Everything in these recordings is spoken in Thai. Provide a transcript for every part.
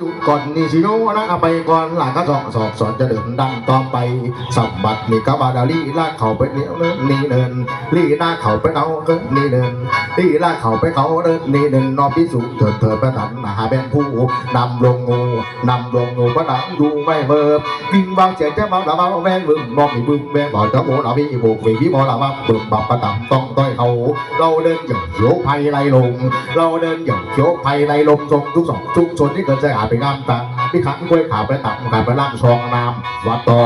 จุดก่อนนี่สิโนนะเอาไปก่อนหลานก็สองสอบสอนจะเดินดังต่อไปสัมบัตินี่ก็บาดาลีลากเขาไปเนี้ยเนินนี่เนินลีหน้าเขาไปเอาเกินนี่เนินลีลากเขาไปเขาเนินนี่เนินนอพิสุเถิดเถิดประทันหาเป็นผู้นำลงงูนำลงงูประดังดูไม่เบิบวิ่งวางเสียงจะเมาละเมาแม่บึ้งมองมีบึ้งแม่บอกจะโมละพี่บุกวีพี่บอละว่าบึ้งบับประดับต้องต้อยเขาเราเดินอย่างเขียวภัยไรลง เราเดินอย่างเขียวภัยไรลมทรงทุกสองทุกชนที่เกิดจะอาไ gampang พี่ขังกล้วยขาไปตับขาไปล่างชองน้ำวัดตอ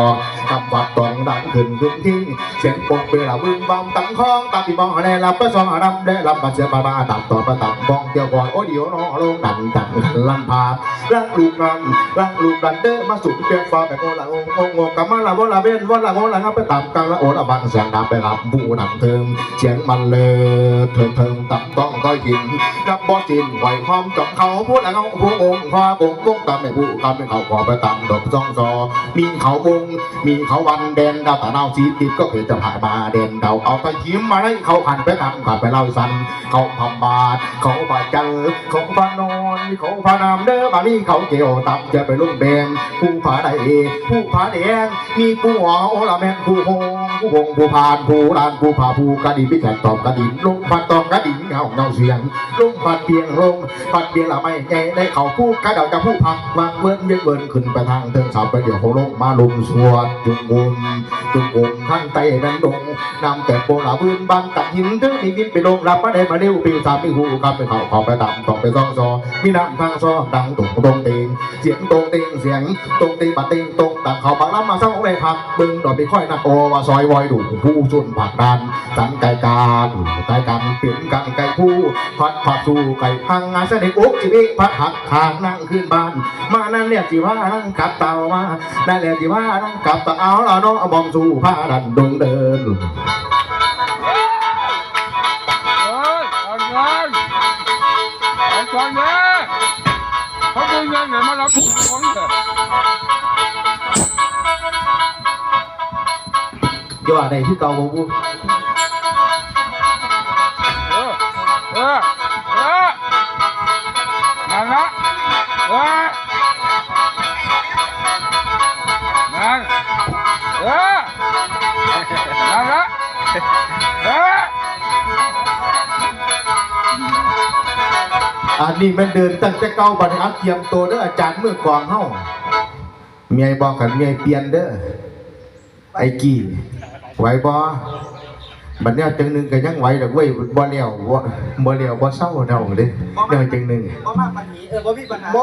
กับวัดตองดังขึ้นขึ้นทิ้งเสียงปกเปล่าบึ้งบอมตังคองตาที่มองได้รับไปสองรำได้รับมาเสียบาบาตับต่อประตับบองเดียวก่อนโอ้เดี๋ยวน้อลงดังดังลันพารักลูกรันรักลูกรันเด้อมาสุดเปียกฟ้าแบบโอละงงงงกับมาละวละเว้นวละงละงับไปตามกลางละโอละบังเสียงดังไปรับผู้นำเทิงเสียงมันเลยเถิงเถิงตับต้องก้อยหินนับบอจินไหวความจองเขาพูดอะไรเขาผู้องค์ความองค์กงตามไม่ผู้คำเป็นเขาขอไปตามดอกซองซอ มีเขาวงมีเขาวันแดนดาวตาเนาสีติดก็เกิดจะผ่านมาเด่นเดาเอาไปยิ้มมาได้เขาขันไปทำขันไปเล่าสัน เขาพำบาดเขาบาดเจอเขาพานอนเขาพานามเด้อบานี่เขาเกี่ยวตับจะไปลุ่มแดงผู้ผาใดผู้ผาแดงมีผู้หัวโอละแมนผู้หงผู้หงผู้พานผู้ลานผู้ผาผู้กระดิ่งพิแขกตอบกระดิ่งลงพันตอบกระดิ่งเงาเงาเสียงลุงพัดเพียงลงพัดเพียงละไม่ไงได้เขาผู้กระเดาจะผู้พักวางเวิ้นเยืนเวินขึ้นไปทางเทิงสาวไปเดี๋ยวเขาลงมาลุมสวดจุงมุมจุงมุมข้างใต้แม่นดงนำแต่โบราณพื้นบ้านตัดหินถึงมีดินไปลงรับมาได้มาเร็วปิวสามมีหูคำไปเข่าเขาไปต่ำต้อไปซ่องซอมีน้ำทางซอดังตุ่งตรงเตงเสียงตรงเตงเสียงตรงเตงบัดเตงตรงต่างเขาบางล้ำมาเศร้าแรงพักบึงดอกไปค่อยนักโอวาซอยวอยดูผู้ชุนผักดันสันไก่การไก่กันเปลี่ยนกันไก่ผู้พัดผัดสู่ไก่พังงานเสด็จอุกจิบิพัดหักทางนั่งขึ้นบ้านมานั่นเรียกจีว่านั่งกับเต่ามาได้เรียกจีว่านั่งกับเต่าเอาละเนาะบอมสู่ผ้าดันดงเดินเอ้ยเอาเงินเอาก่อนนะเขาดูเงินไหนมารับทุกคนเถอะอย่าว่าใดที่เก่าบ่พูเออ เออ เออนั่นละเออ นั่นเออนั่นละเอออันนี้มันเดินตั้งแต่เก่าบัดนี้อัดเตรียมตัวเด้ออาจารย์มือกลองเฮาเมียบอกกันเมียเปลี่ยนเด้อไอ้กี้ไหวบ่ บัดเนี้ยจังหนึงก็ยังไหวดอกเว้ยบ่เลี้ยวบ่บ่เลี้ยวบ่เศร้าเท่าเด้แนวจังหนึงเพราะว่าปัญหาเออเพราะมีปัญหาบ่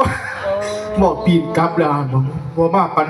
บ่ปีนกลับแล้วบ่บ่มาปัน